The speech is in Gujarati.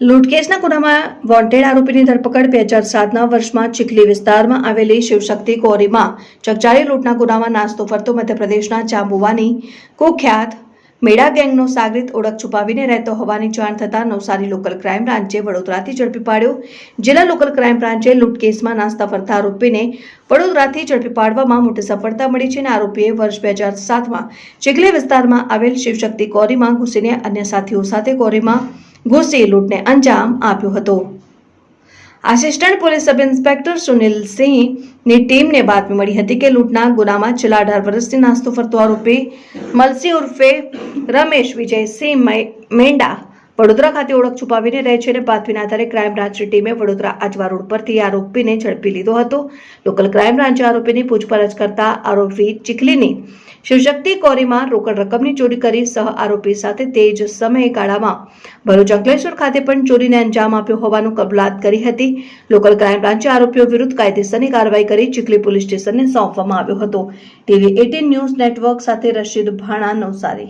લૂંટકેસના ગુનામાં વોન્ટેડ આરોપીની ધરપકડ બે હજાર સાતના વર્ષમાં ચીખલી વિસ્તારમાં આવેલી શિવશક્તિ કોરીમાં ચકચારી લૂંટના ગુનામાં નાસ્તો ફરતો મધ્યપ્રદેશના ચાંબુવાની કુખ્યાત મેડા ગેંગનો સાગરીત ઓળખ છુપાવીને રહેતો હોવાની જાણ થતાં નવસારી લોકલ ક્રાઇમ બ્રાન્ચે વડોદરાથી ઝડપી પાડ્યો. જિલ્લા લોકલ ક્રાઇમ બ્રાન્ચે લૂંટ કેસમાં નાસ્તા ફરતા આરોપીને વડોદરાથી ઝડપી પાડવામાં મોટી સફળતા મળી છે અને આરોપીએ વર્ષ બે હજાર સાતમાં ચીખલી વિસ્તારમાં આવેલ શિવશક્તિ કોરીમાં ઘૂસીને અન્ય સાથીઓ સાથે કોરીમાં ઘૂસી લૂંટને અંજામ આપ્યો હતો. Assistant police sub inspector Sunil સિંહની ટીમને બાતમી મળી હતી કે લૂંટના ગુનામાં છેલ્લા અઢાર વર્ષથી નાસ્તો ફરતો આરોપી મલસી ઉર્ફે રમેશ વિજયસિંહ સિંહ મેંડા વડોદરા ખાતે ઓળખ છુપાવીને રહે છે અને બાતમીના આધારે ક્રાઇમ બ્રાન્ચની ટીમે વડોદરા આજવા રોડ પરથી આરોપીને ઝડપી લીધો હતો. લોકલ ક્રાઇમ બ્રાન્ચે આરોપીની પૂછપરછ કરતા આરોપી ચીખલીની શિવશક્તિ કોરીમાં રોકડ રકમની ચોરી કરી સહ આરોપી સાથે તે જ સમયગાળામાં ભરૂચ અંકલેશ્વર ખાતે પણ ચોરીને અંજામ આપ્યો હોવાનું કબૂલાત કરી હતી. લોકલ ક્રાઇમ બ્રાન્ચે આરોપીઓ વિરુદ્ધ કાયદેસરની કાર્યવાહી કરી ચીખલી પોલીસ સ્ટેશનને સોંપવામાં આવ્યો હતો. ટીવી એટીન ન્યૂઝ નેટવર્ક સાથે રશીદ ભાણા નવસારી.